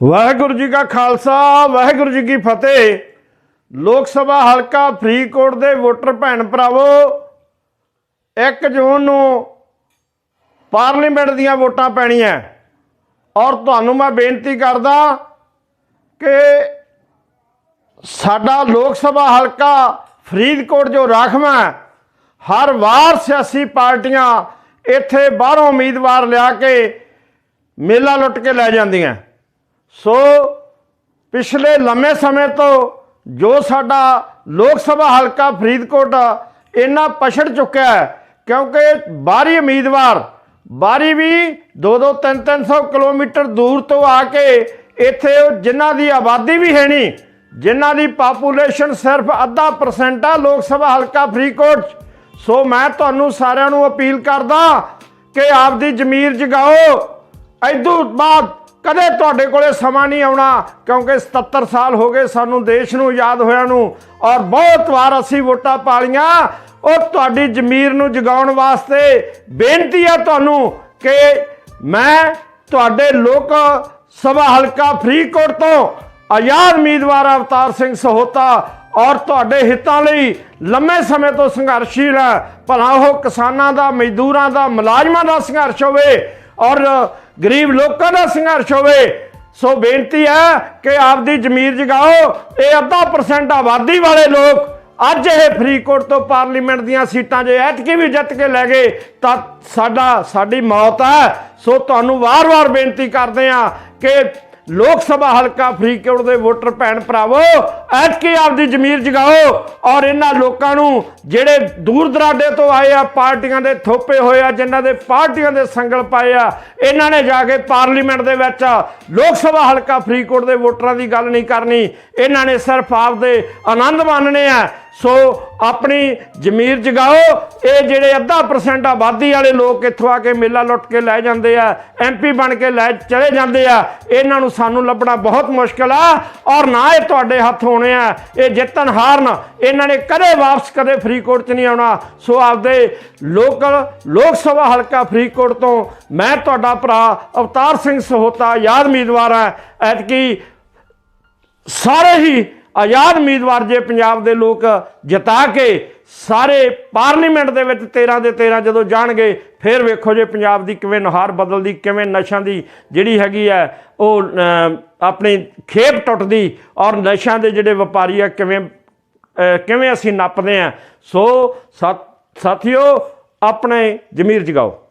ਵਾਹਿਗੁਰੂ ਜੀ ਕਾ ਖਾਲਸਾ, ਵਾਹਿਗੁਰੂ ਜੀ ਕੀ ਫਤਿਹ। ਲੋਕ ਸਭਾ ਹਲਕਾ ਫਰੀਦਕੋਟ ਦੇ ਵੋਟਰ ਭੈਣ ਭਰਾਵੋ 1 ਜੂਨ ਨੂੰ ਪਾਰਲੀਮੈਂਟ ਦੀਆਂ ਵੋਟਾਂ ਪੈਣੀਆਂ। ਔਰ ਤੁਹਾਨੂੰ ਮੈਂ ਬੇਨਤੀ ਕਰਦਾ ਕਿ ਸਾਡਾ ਲੋਕ ਸਭਾ ਹਲਕਾ ਫਰੀਦਕੋਟ ਜੋ ਰਾਖਵਾਂ ਹਰ ਵਾਰ ਸਿਆਸੀ ਪਾਰਟੀਆਂ ਇੱਥੇ ਬਾਹਰੋਂ ਉਮੀਦਵਾਰ ਲਿਆ ਕੇ ਮੇਲਾ ਲੁੱਟ ਕੇ ਲੈ ਜਾਂਦੀਆਂ। ਸੋ ਪਿਛਲੇ ਲੰਮੇ ਸਮੇਂ ਤੋਂ ਜੋ ਸਾਡਾ ਲੋਕ ਸਭਾ ਹਲਕਾ ਫਰੀਦਕੋਟ ਇੰਨਾ ਪਛੜ ਚੁੱਕਿਆ ਹੈ, ਕਿਉਂਕਿ ਬਾਹਰੀ ਉਮੀਦਵਾਰ, ਬਾਹਰੀ ਵੀ 2-2 3-300 ਕਿਲੋਮੀਟਰ ਦੂਰ ਤੋਂ ਆ ਕੇ ਇੱਥੇ ਜਿਨ੍ਹਾਂ ਦੀ ਆਬਾਦੀ ਵੀ ਹੈ ਨਹੀਂ, ਜਿਨ੍ਹਾਂ ਦੀ ਪਾਪੂਲੇਸ਼ਨ ਸਿਰਫ ਅੱਧਾ ਪਰਸੈਂਟ ਆ ਲੋਕ ਸਭਾ ਹਲਕਾ ਫਰੀਦਕੋਟ 'ਚ। ਸੋ ਮੈਂ ਤੁਹਾਨੂੰ ਸਾਰਿਆਂ ਨੂੰ ਅਪੀਲ ਕਰਦਾ ਕਿ ਆਪਦੀ ਜ਼ਮੀਰ ਜਗਾਓ ਐਦੂ ਬਾਅਦ ਕਦੇ ਤੁਹਾਡੇ ਕੋਲੇ ਸਮਾਂ ਨਹੀਂ ਆਉਣਾ, ਕਿਉਂਕਿ 77 ਸਾਲ ਹੋ ਗਏ ਸਾਨੂੰ ਦੇਸ਼ ਨੂੰ ਆਜ਼ਾਦ ਹੋਇਆ ਨੂੰ ਔਰ ਬਹੁਤ ਵਾਰ ਅਸੀਂ ਵੋਟਾਂ ਪਾਲੀਆਂ। ਉਹ ਤੁਹਾਡੀ ਜ਼ਮੀਰ ਨੂੰ ਜਗਾਉਣ ਵਾਸਤੇ ਬੇਨਤੀ ਹੈ ਤੁਹਾਨੂੰ ਕਿ ਮੈਂ ਤੁਹਾਡੇ ਲੋਕ ਸਭਾ ਹਲਕਾ ਫਰੀਦਕੋਟ ਤੋਂ ਆਜ਼ਾਦ ਉਮੀਦਵਾਰ ਅਵਤਾਰ ਸਿੰਘ ਸਹੋਤਾ ਔਰ ਤੁਹਾਡੇ ਹਿੱਤਾਂ ਲਈ ਲੰਮੇ ਸਮੇਂ ਤੋਂ ਸੰਘਰਸ਼ੀਲ ਹੈ ਭਲਾ ਉਹ ਕਿਸਾਨਾਂ ਦਾ, ਮਜ਼ਦੂਰਾਂ ਦਾ, ਮੁਲਾਜ਼ਮਾਂ ਦਾ ਸੰਘਰਸ਼ ਹੋਵੇ ਔਰ ਗਰੀਬ ਲੋਕਾਂ ਦਾ ਸੰਘਰਸ਼ ਹੋਵੇ, ਸੋ ਬੇਨਤੀ ਹੈ ਕਿ ਆਪਦੀ ਜ਼ਮੀਰ ਜਗਾਓ, ਇਹ ਅੱਧਾ ਪਰਸੈਂਟ ਆਬਾਦੀ ਵਾਲੇ ਲੋਕ ਅੱਜ ਇਹ ਫਰੀਦਕੋਟ ਤੋਂ ਪਾਰਲੀਮੈਂਟ ਦੀਆਂ ਸੀਟਾਂ ਜੇ ਐਤਕੀ ਵੀ ਜਿੱਤ ਕੇ ਲੈ ਗਏ, ਤਾਂ ਸਾਡਾ, ਸਾਡੀ ਮੌਤ ਹੈ। ਸੋ ਤੁਹਾਨੂੰ ਵਾਰ-ਵਾਰ ਬੇਨਤੀ ਕਰਦੇ ਆ ਕਿ ਲੋਕ ਸਭਾ ਹਲਕਾ ਫਰੀਦਕੋਟ ਦੇ ਵੋਟਰ ਭੈਣ ਭਰਾਵੋ, ਐਤਕੀ ਆਪਦੀ ਜ਼ਮੀਰ ਜਗਾਓ ਔਰ ਇਹਨਾਂ ਲੋਕਾਂ ਨੂੰ ਜਿਹੜੇ ਦੂਰ ਦਰਾਡੇ ਤੋਂ ਆਏ ਆ, ਪਾਰਟੀਆਂ ਦੇ ਥੋਪੇ ਹੋਏ ਆ, ਜਿਨ੍ਹਾਂ ਦੇ ਪਾਰਟੀਆਂ ਦੇ ਸੰਗਲ ਪਾਏ ਆ, ਇਹਨਾਂ ਨੇ ਜਾ ਕੇ ਪਾਰਲੀਮੈਂਟ ਦੇ ਵਿੱਚ ਲੋਕ ਸਭਾ ਹਲਕਾ ਫਰੀਦਕੋਟ ਦੇ ਵੋਟਰਾਂ ਦੀ ਗੱਲ ਨਹੀਂ ਕਰਨੀ। ਇਹਨਾਂ ਨੇ ਸਿਰਫ ਆਪਦੇ ਆਨੰਦ ਮਾਣਨੇ ਆ। ਸੋ ਆਪਣੀ ਜ਼ਮੀਰ ਜਗਾਓ। ਇਹ ਜਿਹੜੇ ਅੱਧਾ ਪਰਸੈਂਟ ਆਬਾਦੀ ਵਾਲੇ ਲੋਕ ਇੱਥੋਂ ਆ ਕੇ ਮੇਲਾ ਲੁੱਟ ਕੇ ਲੈ ਜਾਂਦੇ ਆ ਐਮਪੀ ਬਣ ਕੇ ਲੈ ਚਲੇ ਜਾਂਦੇ ਆ। ਇਹਨਾਂ ਨੂੰ ਸਾਨੂੰ ਲੱਭਣਾ ਬਹੁਤ ਮੁਸ਼ਕਲ ਆ ਔਰ ਨਾ ਇਹ ਤੁਹਾਡੇ ਹੱਥ ਹੋਣੇ ਆ, ਇਹ ਜਿੱਤਣ ਹਾਰਨ। ਇਹਨਾਂ ਨੇ ਕਦੇ ਵਾਪਸ, ਕਦੇ ਫਰੀਦਕੋਟ 'ਚ ਨਹੀਂ ਆਉਣਾ। ਸੋ ਆਪਦੇ ਲੋਕਲ, ਲੋਕ ਸਭਾ ਹਲਕਾ ਫਰੀਦਕੋਟ ਤੋਂ ਮੈਂ ਤੁਹਾਡਾ ਭਰਾ ਅਵਤਾਰ ਸਿੰਘ ਸਹੋਤਾ, ਯਾਦ ਉਮੀਦਵਾਰ ਹੈ ਐਤਕੀ ਸਾਰੇ ਹੀ ਆਜ਼ਾਦ ਉਮੀਦਵਾਰ ਜੇ ਪੰਜਾਬ ਦੇ ਲੋਕ ਜਿਤਾ ਕੇ ਸਾਰੇ ਪਾਰਲੀਮੈਂਟ ਦੇ ਵਿੱਚ 13 ਦੇ 13 ਜਦੋਂ ਜਾਣਗੇ, ਫਿਰ ਵੇਖੋ ਜੇ ਪੰਜਾਬ ਦੀ ਕਿਵੇਂ ਨੁਹਾਰ ਬਦਲਦੀ, ਕਿਵੇਂ ਨਸ਼ਿਆਂ ਦੀ ਜਿਹੜੀ ਹੈਗੀ ਹੈ, ਉਹ ਆਪਣੀ ਖੇਪ ਟੁੱਟਦੀ ਔਰ ਨਸ਼ਿਆਂ ਦੇ ਜਿਹੜੇ ਵਪਾਰੀ ਆ, ਕਿਵੇਂ ਕਿਵੇਂ ਅਸੀਂ ਨੱਪਦੇ ਆ। ਸੋ ਸਾਥ- ਸਾਥੀਓ, ਆਪਣੇ ਜ਼ਮੀਰ ਜਗਾਓ।